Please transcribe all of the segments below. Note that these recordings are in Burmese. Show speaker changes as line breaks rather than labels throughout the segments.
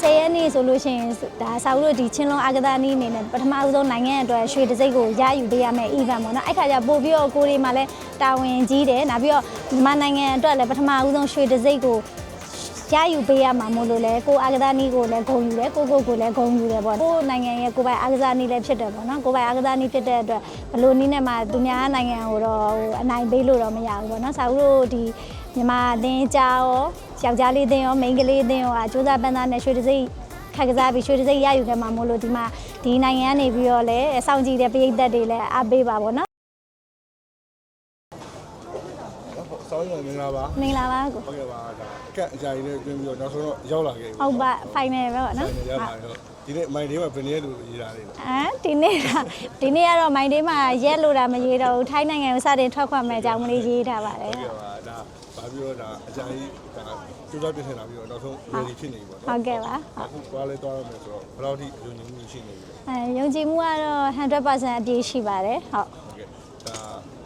ဆိုလို့ရှိရင်ဒါစာဦးတို့ဒီချင်းလုံးအာကစားနည်းအနေနဲ့ပထမဦးဆုံးနိုင်ငံအတွက်ရွှေတံဆိပ်ကိုရယူပေးရမယ် event ပေါ့နော်အဲ့ခါကျပို့ပြီးတော့ကိုရီမှာလည်းတာဝန်ကြီးတယ်နောက်ပြီးတော့မြန်မာနိုင်ငံအတွက်လည်းပထမဦးဆုံးရွှေတံဆိပ်ကိုရယူပေးရမှာမို့လို့လဲကိုအာကစားနည်းကိုလည်းဂုဏ်ယူတယ်ကိုကိုကိုလည်းဂုဏ်ယူတယ်ပေါ့ကိုနိုင်ငံရဲ့ကိုပိုင်အာကစားနည်းလည်းဖြစ်တယ်ပေါ့နော်ကိုပိုင်အာကစားနည်းဖြစ်တဲ့အတွက်ဘလို့နည်းနဲ့မှသူများနိုင်ငံကိုတော့ဟိုအနိုင်ပေးလို့တော့မရဘူးပေါ့နော်စာဦးတို့ဒီ မြန်မာအသင်းကြားရောယောက်ျားလေးအသင်းရောမိန်းကလေးအသင်းရောအကျိုးစားပန်းသားနဲ့ရွှေတံဆိပ်ခက်ကစားပြီးရွှေတံဆိပ်ရယူခဲ့မှာမို့လို့ဒီမှာဒီနိုင်ငံကနေပြီးတော့လည်းစောင့်ကြည့်တဲ့ပြည်သက်တွေလည်းအားပေးပါပေါ့နော်
ဆောင်းရမင်္ဂလာပါ
မင်္ဂလာပါကို
ဟုတ်ကဲ့ပါဒါကက်အကြိုင်လေးတွင်းပြီးတော့နောက်ဆုံးတော့ရောက်လာခဲ့ပြီ
ဟုတ်ပါ final ပဲပေါ့နော်
ရောက်လာတော့ဒီနေ့မိုင်လေးမှာဘယ်နည်းလို့ရေးတာလေးလဲ
အာဒီနေ့ကဒီနေ့ကတော့မိုင်းဒေးမှာရက်လို့တာမရေးတော့ဘူးထိုင်းနိုင်ငံကိုစတင်ထွက်ခွာမယ်အကြောင်းမလေးရေးထားပါတယ်
ဟုတ်ကဲ့ပါဒါဘာ ပြီးတော့ဒါအကြိုင်ဒါကျိုးစားပြည့်ထင်လာပြီးတော့နောက်ဆုံး ready ဖြစ်နေပြီပေါ့
ဟု
နော်
တ်ကဲ့ပါ
အခုသွားလဲသွားရမယ်ဆိုတော့ဘယ်လောက်ထိအယုံကြည်မှုရှိနေပြီလဲ
အဲယုံကြည်မှုကတော့100%အပြည့်ရှိပါတယ်ဟုတ်
ဟုတ်ကဲ့ဒါ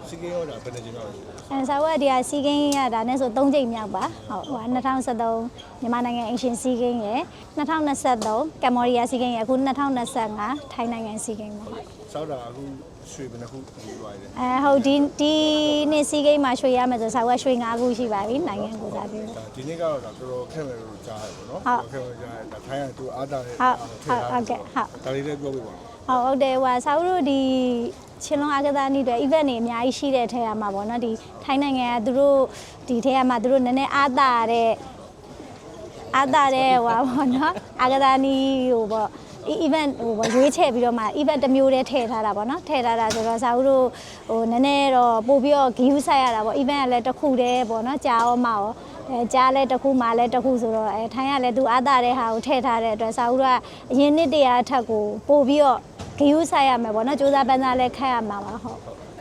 စီကင်းရောဒါဘယ်နှစ်ချိန်လောက်လဲ
အဲဆာဝတ်ဒီဟာစီကင်းရတာနဲ့ဆို3ချိန်မြောက်ပါဟုတ်ဟို2023မြန်မာနိုင်ငံအင်ရှင်စီကင်းရယ်2023ကမ္ဘောဒီးယားစီကင်းရယ်အခု2025ထိုင်းနိုင်ငံစီကင်းပါဟုတ်
စောက်တာအခုရွှေဘယ်နှခုပြီးသွားတယ်
အဲဟုတ်ဒီဒီနေ့စီကင်းမှာရွှေရမယ်ဆိုဆာဝတ်ရွှေ5ခုရှိပါပြီနိုင်ငံကိုစားပြီး
ဒါဒီနေ့ကတော့ဒါတော်တော်ခက်မယ်လို့ကြားရတယ်ပေါ့နော်
ဟုတ်
ခက်မယ်ကြားရတယ်ဒါထိုင်းကသူအားတာတဲ့
ဟုတ်ဟုတ်ဟုတ်ကဲ့ဟုတ်
ဒါလေးလည်းပြောပြပါဦး
ဟုတ်ဟုတ်တယ်ဟိုဆာဦးတို့ဒီ ချင်းလုံးအားကစားနည်းတွေ event တွေအများကြီးရှိတဲ့ထဲမှာပေါ့နော်ဒီထိုင်းနိုင်ငံကသူတို့ဒီထဲမှာသူတို့နည်းနည်းအားတာတဲ့အားတာတဲ့ဟိုပါပေါ့နော်အားကစားနည်းဟိုပေါ့ event ဟိုပေါ့ရွေးချယ်ပြီးတော့မှ event တစ်မျိုးတည်းထည့်ထားတာပေါ့နော်ထည့်ထားတာဆိုတော့ဆာဦးတို့ဟိုနည်းနည်းတော့ပို့ပြီးတော့ give ဆိုင်ရတာပေါ့ event ကလည်းတစ်ခုတည်းပေါ့နော်ကြားရောမရောအဲကြားလဲတစ်ခုမှလည်းတစ်ခုဆိုတော့အဲထိုင်းကလည်းသူအားတာတဲ့ဟာကိုထည့်ထားတဲ့အတွက်ဆာဦးတို့ကအရင်နှစ်တည်းအထက်ကိုပို့ပြီးတော့ ဂယူးဆိုင်ရမယ်ပေါ့နော်စူးစမ်းပန်းစားလဲခတ်ရမှာပါဟုတ်
ပေါ့လို့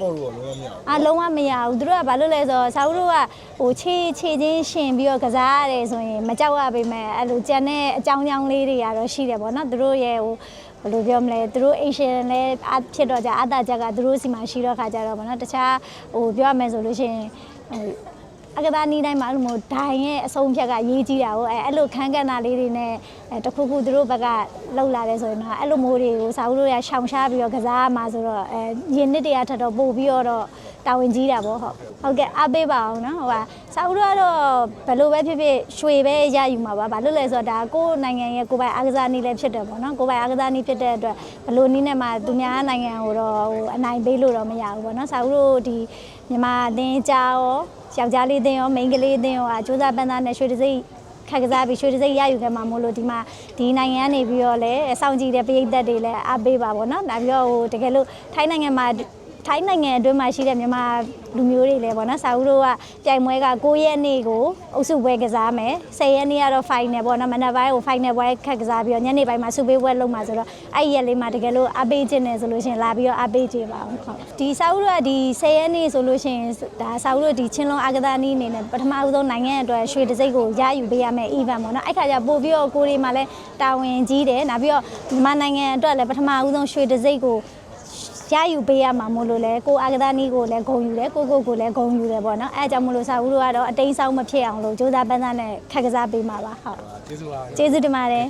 တော့လုံးဝမရဘူး
အလုံးဝမရဘူးသူတို့ကဘာလို့လဲဆိုတော့ဆာဦးတို့ကဟိုခြေခြေချင်းရှင်ပြီးတော့ကစားရတယ်ဆိုရင်မကြောက်ရပါမယ်အဲ့လိုကြံတဲ့အကြောင်းကြောင်းလေးတွေကတော့ရှိတယ်ပေါ့နော်သူတို့ရဲ့ဟိုဘယ်လိုပြောမလဲသူတို့အိရှင်လည်းအဖြစ်တော့ကြအတာချက်ကသူတို့စီမှာရှိတော့ခါကြတော့ဗောနော်တခြားဟိုပြောရမယ်ဆိုလို့ရှိရင်ဟို အကသားနီးတိုင်းမှာအဲ့လိုမျိုးဒိုင်ရဲ့အဆုံးဖြတ်ကရေးကြီးတာကိုအဲအဲ့လိုခန်းကဏ္ဍလေးတွေနဲ့အဲတခုခုသူတို့ဘက်ကလှုပ်လာတယ်ဆိုရင်တော့အဲ့လိုမျိုးတွေကိုစာဦးတို့ရရှောင်ရှားပြီးတော့ကစားရမှာဆိုတော့အဲရင်းနှစ်တရထက်တော့ပို့ပြီးတော့ တာဝန်ကြီးတာပေါ့ဟုတ်ဟုတ်ကဲ့အားပေးပါအောင်နော်ဟိုကစာဦးတို့ကတော့ဘယ်လိုပဲဖြစ်ဖြစ်ရွှေပဲရယူမှာပါဘာလို့လဲဆိုတော့ဒါကိုယ့်နိုင်ငံရဲ့ကိုယ်ပိုင်အားကစားနည်းလည်းဖြစ်တယ်ပေါ့နော်ကိုယ်ပိုင်အားကစားနည်းဖြစ်တဲ့အတွက်ဘယ်လိုနည်းနဲ့မှသူများနိုင်ငံကိုတော့ဟိုအနိုင်ပေးလို့တော့မရဘူးပေါ့နော်စာဦးတို့ဒီမြန်မာအသင်းကြားရောယောက်ျားလေးအသင်းရောမိန်းကလေးအသင်းရောအကျိုးစားပန်းသားနဲ့ရွှေတံဆိပ်ခက်ကစားပြီးရွှေတံဆိပ်ရယူခဲ့မှာမို့လို့ဒီမှာဒီနိုင်ငံကနေပြီးတော့လည်းစောင့်ကြည့်တဲ့ပြည်သက်တွေလည်းအားပေးပါပေါ့နော်ဒါပြီးတော့ဟိုတကယ်လို့ထိုင်းနိုင်ငံမှာ ထိုင်းနိုင်ငံအတွင်းမှာရှိတဲ့မြန်မာလူမျိုးတွေလည်းပေါ့နော်စာဦးတို့ကပြိုင်ပွဲက9ရက်နေ့ကိုအုပ်စုပွဲကစားမယ်10ရက်နေ့ကတော့ final ပေါ့နော်မနက်ပိုင်းကို final ပွဲခက်ကစားပြီးတော့ညနေပိုင်းမှာစုပေးပွဲလုပ်မှာဆိုတော့အဲ့ဒီရက်လေးမှာတကယ်လို့အားပေးခြင်းနဲ့ဆိုလို့ရှိရင်လာပြီးတော့အားပေးကြပါအောင်ဟုတ်ဒီစာဦးတို့ကဒီ10ရက်နေ့ဆိုလို့ရှိရင်ဒါစာဦးတို့ဒီချင်းလုံးအာကစားနည်းအနေနဲ့ပထမဦးဆုံးနိုင်ငံအတွက်ရွှေတံဆိပ်ကိုရယူပေးရမယ် event ပေါ့နော်အဲ့ခါကျပို့ပြီးတော့ကိုရီမှာလည်းတာဝန်ကြီးတယ်နောက်ပြီးတော့မြန်မာနိုင်ငံအတွက်လည်းပထမဦးဆုံးရွှေတံဆိပ်ကို ရယူပေးရမှာမို့လို့လဲကိုအာကသားနီးကိုလည်းဂုံယူတယ်ကိုကိုကိုလည်းဂုံယူတယ်ပေါ့နော်အဲအကြောင့်မို့လို့စာဦးတို့ကတော့အတိမ်းဆောင်မဖြစ်အောင်လို့စူးစမ်းပန်းစားနဲ့ခက်ကစားပေးမှာပါဟုတ်
ကျေးဇူးပါ
ကျေးဇူးတင်ပါတယ်